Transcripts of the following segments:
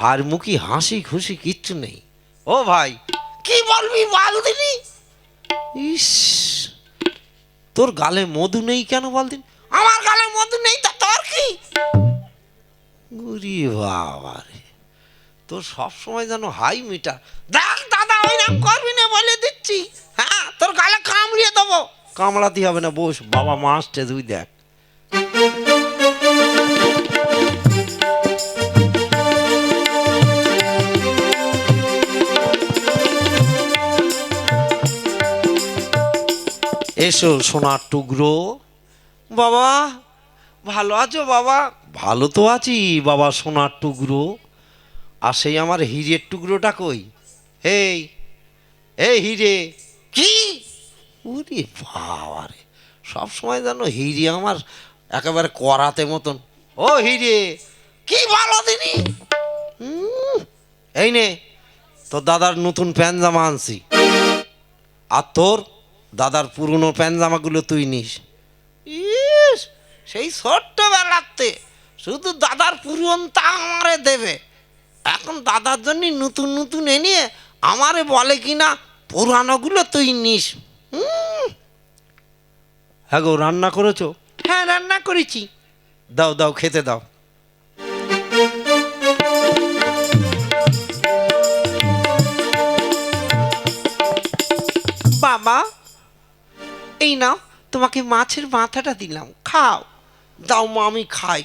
ভার মুখী হাসি খুশি কিচ্ছু নেই। ও ভাই, কি বলবি বল দিনি ইস, তোর গালে মধু নেই কেন বল দিন আমার গালে মধু নেই তা তোর কি? গুরি বাবা রে তোর সবসময় যেন হাই মিটার দেখ দাদা, ওই নাম করবি না বলে দিচ্ছি। হ্যাঁ তোর গালে কামড়িয়ে দেবো। কামড়াতে হবে না, বস, বাবা মা আসছে, তুই দেখ। এসো সোনার টুকরো। বাবা ভালো আছো বাবা? ভালো তো আছি বাবা সোনার টুকরো। আর সেই আমার হিরের টুকরোটা কই? এই এই হিরে। কি? উরে বাবা রে সবসময় যেন হিরে আমার একেবারে করাতে মতন। ও হিরে কি ভালো হুম, এই নে তোর দাদার নতুন প্যান্ট জামা আনছি। আর তোর? দাদার পুরনো প্যান্ট জামাগুলো তুই নিস। ইস সেই ছোট্টবেলাতে শুধু দাদার পুরনটা আমারে দেবে। এখন দাদার জন্য নতুন নতুন এনে আমারে বলে কি না পুরানোগুলো তুই নিস। হ্যাঁ গো রান্না করেছ? হ্যাঁ রান্না করেছি। দাও দাও খেতে দাও। এই নাও তোমাকে মাছের মাথাটা দিলাম খাও। দাও মা আমি খাই।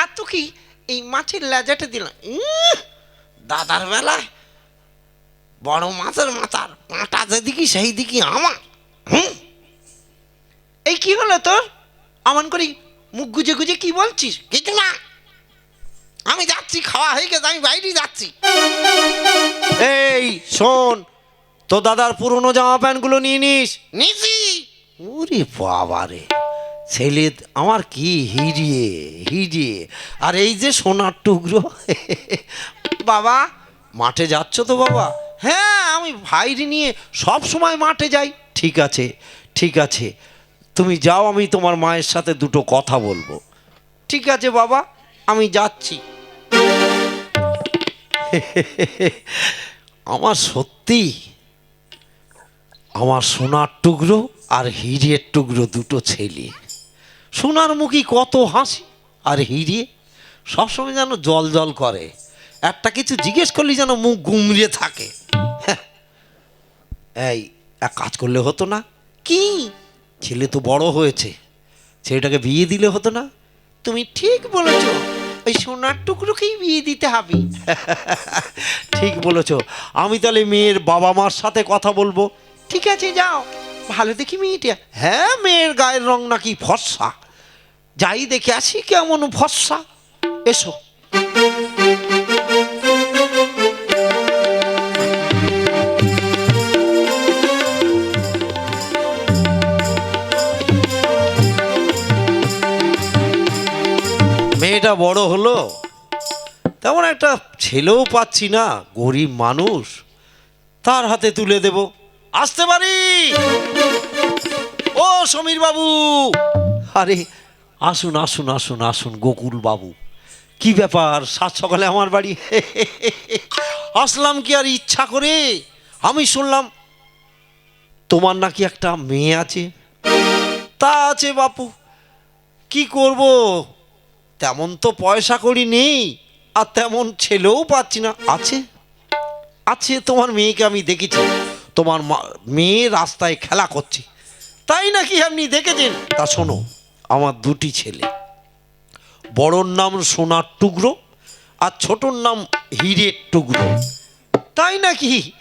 আর তো কি এই মাছের লেজাটা দিলাম দাদার বেলায় বড় মাছের মাথার কাঁটা যেদিকে সেই দিকে আমার হুম? এই কি হলো তোর? আমান করি মুখ গুজে গুজে কি বলছিস? কিছু না। আমি যাচ্ছি খাওয়া হয়ে গেছে আমি বাইরে যাচ্ছি। এই শোন তো দাদার পুরনো জামা প্যান্টগুলো নিয়ে নিস। নিছি। ওরে বাবা রে। ছেলে, আমার কি হিরিয়ে হিরিয়ে। আর এই যে সোনার টুকরো, বাবা, মাঠে যাচ্ছ তো বাবা? হ্যাঁ আমি ভাইরি নিয়ে সব সময় মাঠে যাই। ঠিক আছে ঠিক আছে। তুমি যাও, আমি তোমার মায়ের সাথে দুটো কথা বলব। ঠিক আছে বাবা, আমি যাচ্ছি। আমার সত্যি আমার সোনার টুকরো আর হিরের টুকরো দুটো ছেলে। সোনার মুখী কত হাসি আর হিরে। সবসময় যেন জল জল করে। একটা কিছু জিজ্ঞেস করলে যেন মুখ গুমড়িয়ে থাকে। হ্যাঁ। এই এক কাজ করলে হতো না। কি? ছেলে তো বড় হয়েছে। ছেলেটাকে বিয়ে দিলে হতো না। তুমি ঠিক বলেছ ওই সোনার টুকরোকেই বিয়ে দিতে হবে। ঠিক বলেছ। আমি তাহলে মেয়ের বাবা মার সাথে কথা বলব। ঠিক আছে, যাও। ভালো দেখি মেয়েটা। হ্যাঁ মেয়ের গায়ের রং নাকি ফর্সা। যাই দেখে আসি কেমন ফর্সা। এসো। মেয়েটা বড় হলো। তেমন একটা ছেলেও পাচ্ছি না, গরিব মানুষ। তার হাতে তুলে দেব। আসতে পারি? ও সমীর বাবু। আরে আসুন আসুন আসুন আসুন গোকুল বাবু। কি ব্যাপার সাত সকালে আমার বাড়ি? আসলাম কি আর ইচ্ছা করে? আমি শুনলাম তোমার নাকি একটা মেয়ে আছে। তা আছে বাপু কি করব? তেমন তো পয়সা করি নেই আর তেমন ছেলেও পাচ্ছি না। আছে আছে তোমার মেয়েকে আমি দেখেছি। তোমার মেয়ে রাস্তায় খেলা করছে। তাই নাকি আপনি দেখেছেন? তা শোনো, আমার দুটি ছেলে। বড়র নাম সোনার টুকরো আর ছোটর নাম হিরের টুকরো। তাই নাকি?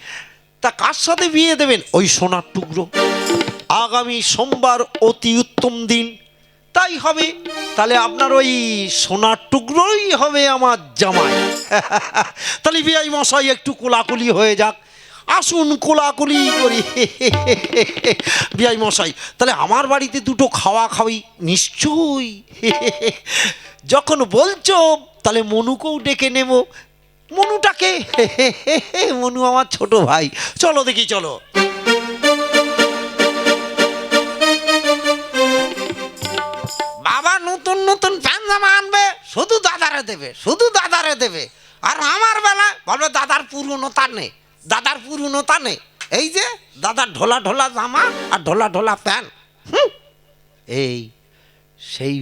তা কার সাথে বিয়ে দেবেন ওই সোনার টুকরো? আগামী সোমবার অতি উত্তম দিন। তাই হবে, তাহলে আপনার ওই সোনার টুকরোই হবে আমার জামাই। তাহলে বিয়াই মশাই একটু কোলাকুলি হয়ে যাক। আসুন কোলাকুলি করি। বিয়াই মশাই, তাহলে আমার বাড়িতে দুটো খাওয়া খাওয়াই নিশ্চয়ই। যখন বলছো, তাহলে মনুকেও ডেকে নেব। মনুটাকে? মনু আমার ছোট ভাই। চলো দেখি, চলো। বাবা নতুন নতুন জামা আনবে, শুধু দাদারে দেবে, শুধু দাদারে দেবে। আর আমার বেলায় বলবে, দাদার পুরনো তার নেই। দাদার পুরনোতা নেই। এই যে দাদার ঢোলা ঢোলা জামা আর ঢোলা ঢোলা প্যান্ট। হুম। এই সেই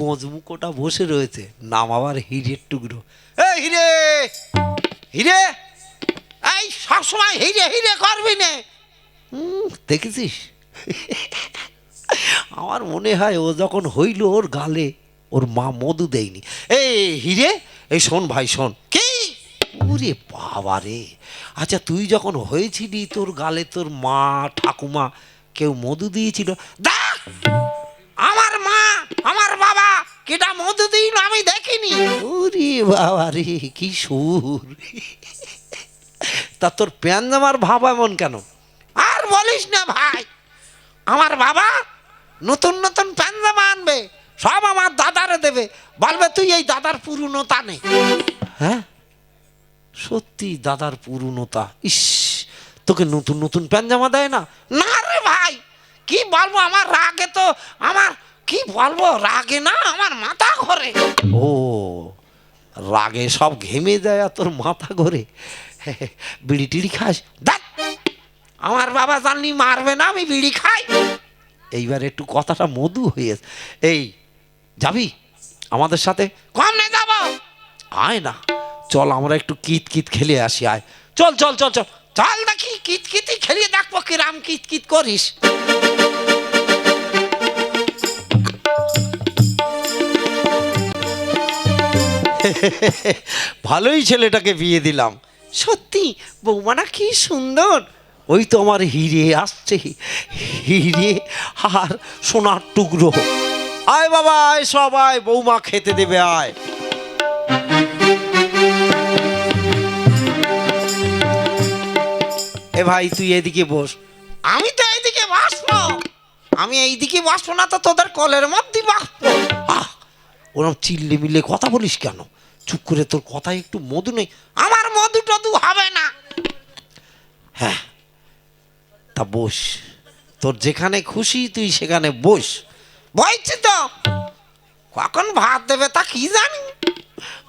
গজমুকোটা বসে রয়েছে, নাম আবার হিরের টুকরো। এই হিরে হিরে, এই সবসময় হিরে হিরে করবি নে। দেখেছিস? আমার মনে হয় ও যখন হইল ওর গালে, ওর মা মধু দেয়নি। এই হিরে, এই শোন ভাই, শোন। কি? ওরে বাবা রে আচ্ছা তুই যখন হয়েছিলি তোর গালে তোর মা, ঠাকুমা কেউ মধু দিয়েছিল? দেখ আমার মা, আমার বাবা কেটা মধু দিন আমি দেখিনি। ওরে বাবা রে কি সুর। তা তোর প্যান জামার ভাব এমন কেন? আর বলিস না ভাই, আমার বাবা নতুন নতুন প্যান্জামা আনবে, সব আমার দাদারে দেবে। বলবে, তুই এই দাদার পুরনো তানে। হ্যাঁ? সত্যি দাদার পুরনোতা। ইস, তোকে নতুন নতুন প্যান জামা দেয় না? না রে ভাই, কি বলব, আমার রাগে তো, আমার, কি বলব, রাগে না, আমার মাথা ঘরে। ও, রাগে সব ঘেমে দেয় আর তোর মাথা ঘরে। বিড়ি টিড়ি খাস? দেখ, আমার বাবা জানলি মারবে না, আমি বিড়ি খাই। এইবার একটু কথাটা মধু হয়েছে এই, যাবি? আমাদের সাথে? কম নে যাব? আয় না। চল, আমরা একটু কিত কিত খেলে আসি, আয়। চল চল চল চল। চল দেখি কিত কিতি খেলিয়ে দেখব কিরাম কিত কিত করিস। ভালোই ছেলেটাকে বিয়ে দিলাম। সত্যি বৌমানা কি সুন্দর। ওই তো আমার হিরে আসছে, হিরে আর সোনার টুকরো। আয় বাবা, আয় সবাই, বৌমা খেতে দেবে, আয়। এ ভাই, তুই এদিকে বস। আমি তো এইদিকে বাসবো। আমি এইদিকে বাসবো না তো তোদের কলের মধ্যে বাসবো। আহ, ওরম চিল্লে মিল্লে কথা বলিস কেন? চুপ করে তোর কথায় একটু মধু নেই। আমার মধু টধু হবে না। হ্যাঁ তা বস। তোর যেখানে খুশি, তুই সেখানে বস। বলছি তো। কখন ভাত দেবে তা কি জানি?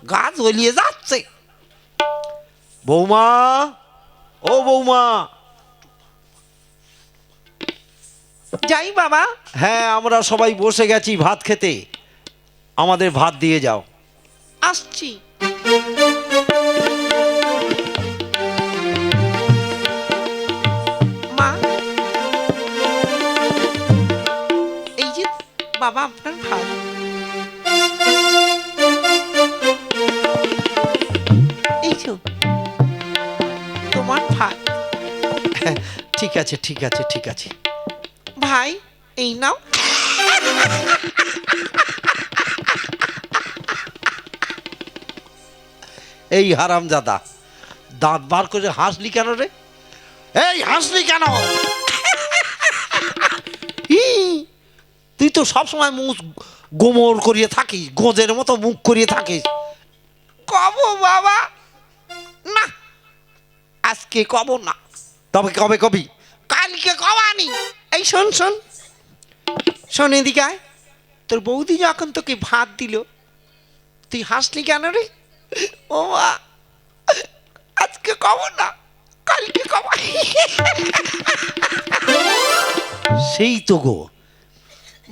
গাছ জ্বলিয়ে যাচ্ছে। বৌমা ও বৌমা। যাই বাবা। হ্যাঁ আমরা সবাই বসে গেছি ভাত খেতে। আমাদের ভাত দিয়ে যাও। আসছি। মা। এই যে বাবা আপনার ভাত। আছে ঠিক আছে ঠিক আছে। ভাই এই নাও। এই হারাম দাদা দাঁত বার করে হাসলি কেন রে? এই হাসলি কেন? ই, তুই তো সবসময় মুখ গোমর করিয়ে থাকিস গোজের মতো মুখ করিয়ে থাকিস। কব বাবা। না আজকে কব না। তবে কবে কবি? কালকে কবানি এই শোন শোন। শোন এদিকে আয়। তোর বৌদি যখন তোকে ভাত দিল তুই হাসলি কেন রে? ও মা আজকে কব না কালকে কব। সেই তো গো।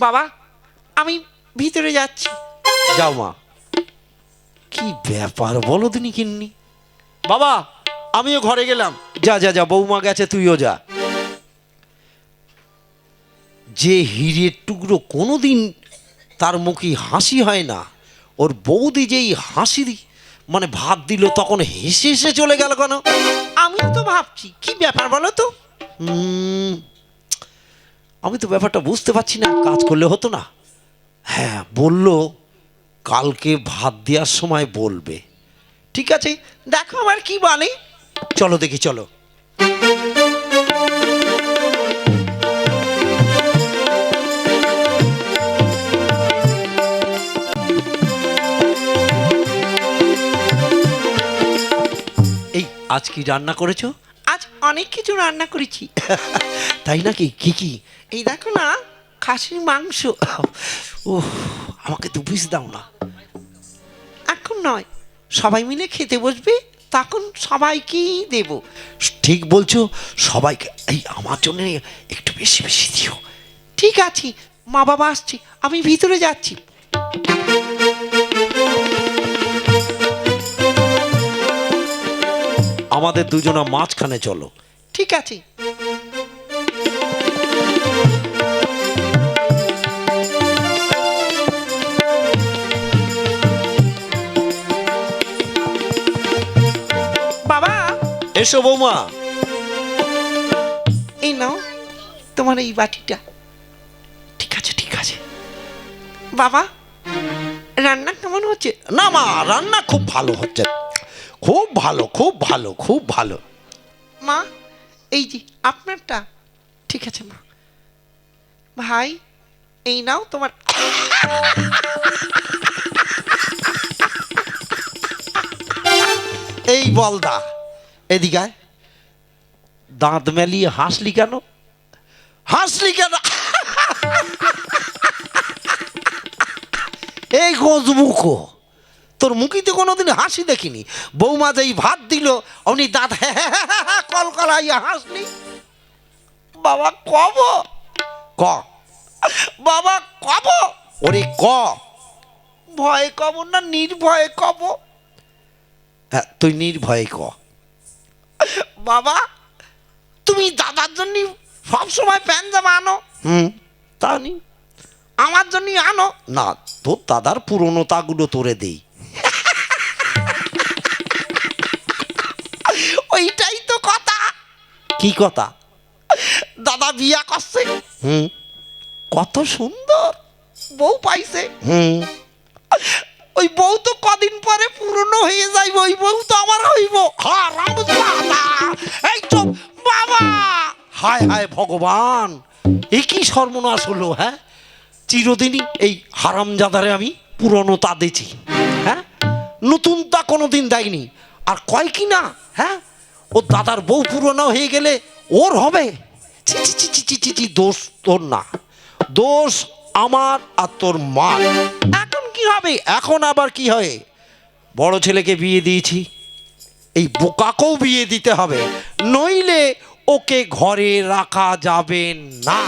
বাবা আমি ভিতরে যাচ্ছি। যাও মা। কি ব্যাপার বলো তুমি কিন্নি। বাবা আমিও ঘরে গেলাম। যা যা যা বৌমা গেছে তুইও যা। যে হিরের টুকরো কোনো দিন তার মুখে হাসি হয় না ওর বৌদি যেই হাসি দি- মানে ভাত দিল তখন হেসে হেসে চলে গেল কেন? আমিও তো ভাবছি কি ব্যাপার বলো তো? আমি তো ব্যাপারটা বুঝতে পারছি না কাজ করলে হতো না। হ্যাঁ বলল কালকে ভাত দেওয়ার সময় বলবে। ঠিক আছে দেখো আমার কি বলে। চলো দেখি চলো। আজ কি রান্না করেছ? আজ অনেক কিছু রান্না করেছি। তাই নাকি? কি কি? এই দেখো না খাসির মাংস। ও আমাকে দু পিস দাও না। এখন নয়। সবাই মিলে খেতে বসবে তখন সবাইকেই দেব। ঠিক বলছো সবাইকে এই আমার জন্য একটু বেশি বেশি দিও। ঠিক আছে মা বাবা আসছে আমি ভিতরে যাচ্ছি। আমাদের দুজনা মাঝখানে চলো। ঠিক আছে। বাবা! এসো বৌমা। এই নাও তোমার এই বাটিটা। ঠিক আছে ঠিক আছে। বাবা রান্না কেমন হচ্ছে? না মা রান্না খুব ভালো হচ্ছে। খুব ভালো খুব ভালো খুব ভালো। মা এই যে আপনারটা। ঠিক আছে মা। ভাই এই নাও তোমার। এই বলদা এদিকে দাঁত মেলিয়ে হাসলি কেন? হাসলি কেন? এই গজমুখো। তোর মুখিতে কোনোদিন হাসি দেখিনি। বৌমা যেই ভাত দিল, অমনি দাঁত কল কলাইয়া হাসলি। বাবা কব ক। বাবা কব ওরে ক। ভয়ে কব না নির্ভয়ে কব হ্যাঁ তুই নির্ভয়ে ক। বাবা, তুমি দাদার জন্য সবসময় প্যান্ট জামা আনো হুম, তা নি। আমার জন্য আনো। না, তোর দাদার পুরনো তাগুলো তোরে দেই। কি কথা? দাদা বিয়া করছে। হুম। কত সুন্দর। বউ পাইছে। হুম। ওই বউ তো কদিন পরে পুরনো হয়ে যাইব ওই বউ তো আমার হইব। এই তো বাবা। হায় হায় ভগবান। এ কি সর্বনাশ হলো হ্যাঁ? চিরদিনই এই হারামজাদারে আমি পুরনো তা দিছি হ্যাঁ? নতুন তা কোনো দিন দেয়নি। আর কয় কি না হ্যাঁ? ও দাদার বউ পুরনো হয়ে গেলে ওর হবে। ছি ছি ছি ছি ছি ছি দোষ তোর না। দোষ আমার আর তোর মা এখন কি হবে? এখন আবার কি হয় বড় ছেলেকে বিয়ে দিয়েছি। এই বোকাকেও বিয়ে দিতে হবে। নইলে ওকে ঘরে রাখা যাবে না।